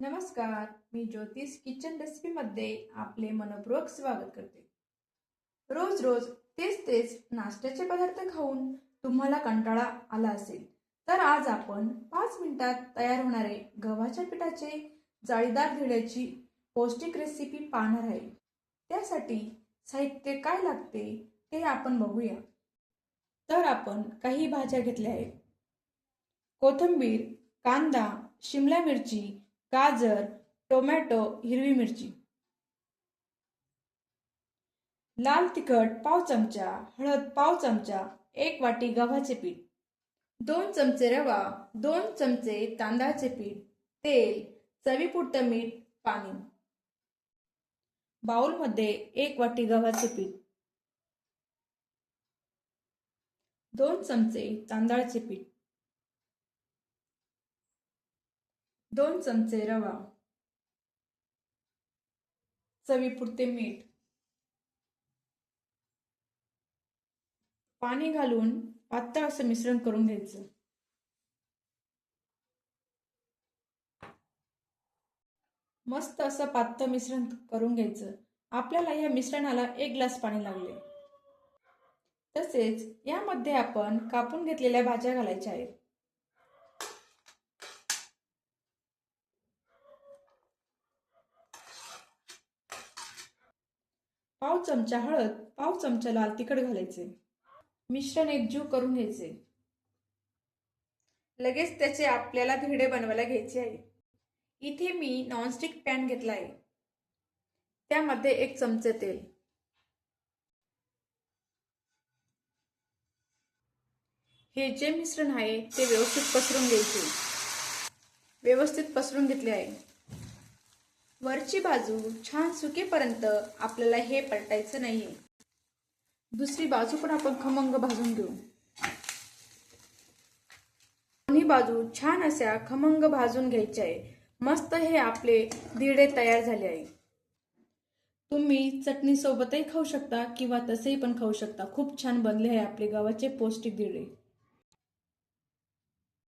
नमस्कार मी ज्योतिष किचन रेसिपीमध्ये आपले मनपूर्वक स्वागत करते. रोज रोज तेच तेच नाश्त्याचे पदार्थ खाऊन तुम्हाला कंटाळा आला असेल तर आज आपण पाच मिनिटात तयार होणारे गव्हाच्या पिठाचे जाळीदार धिड्याची पौष्टिक रेसिपी पाहणार आहे. त्यासाठी साहित्य काय लागते ते आपण बघूया. तर आपण काही भाज्या घेतल्या आहेत. कोथिंबीर कांदा शिमला मिरची गाजर टोमॅटो हिरवी मिरची. लाल तिखट पाव चमचा हळद पाव चमचा एक वाटी गव्हाचे पीठ. दोन चमचे रवा दोन चमचे तांदळाचे पीठ तेल चवीपुरतं मीठ पाणी. बाउलमध्ये एक वाटी गव्हाचे पीठ. दोन चमचे तांदळाचे पीठ. दोन चमचे रवा. चवीपुरते मीठ. पाणी घालून पातळ असं मिश्रण करून घ्यायचं. मस्त असं पातळ मिश्रण करून घ्यायचं. आपल्याला या मिश्रणाला एक ग्लास पाणी लागले. तसेच यामध्ये आपण कापून घेतलेल्या भाज्या घालायच्या आहेत. पाव चमचा हळद पाव चमचा लाल तिखट घालायचे. मिश्रण एकजीव करून घ्यायचे. लगेच त्याचे आपल्याला धिडे बनवायला घ्यायचे आहे. इथे मी नॉनस्टिक पॅन घेतला आहे. त्यामध्ये एक चमचे तेल. हे जे मिश्रण आहे ते व्यवस्थित पसरून घ्यायचे. व्यवस्थित पसरून घेतले आहे. वरची बाजू छान सुकेपर्यंत आपल्याला हे पलटायचं नाही दुसरी बाजू पण आपण खमंग भाजून घेऊ. दोन्ही बाजू छान अशा खमंग भाजून घ्यायचे आहे. मस्त हे आपले दिडे तयार झाले आहे. तुम्ही चटणी सोबतही खाऊ शकता किंवा तसेही पण खाऊ शकता. खूप छान बनले आहे आपले गावाचे पौष्टिक दिडे.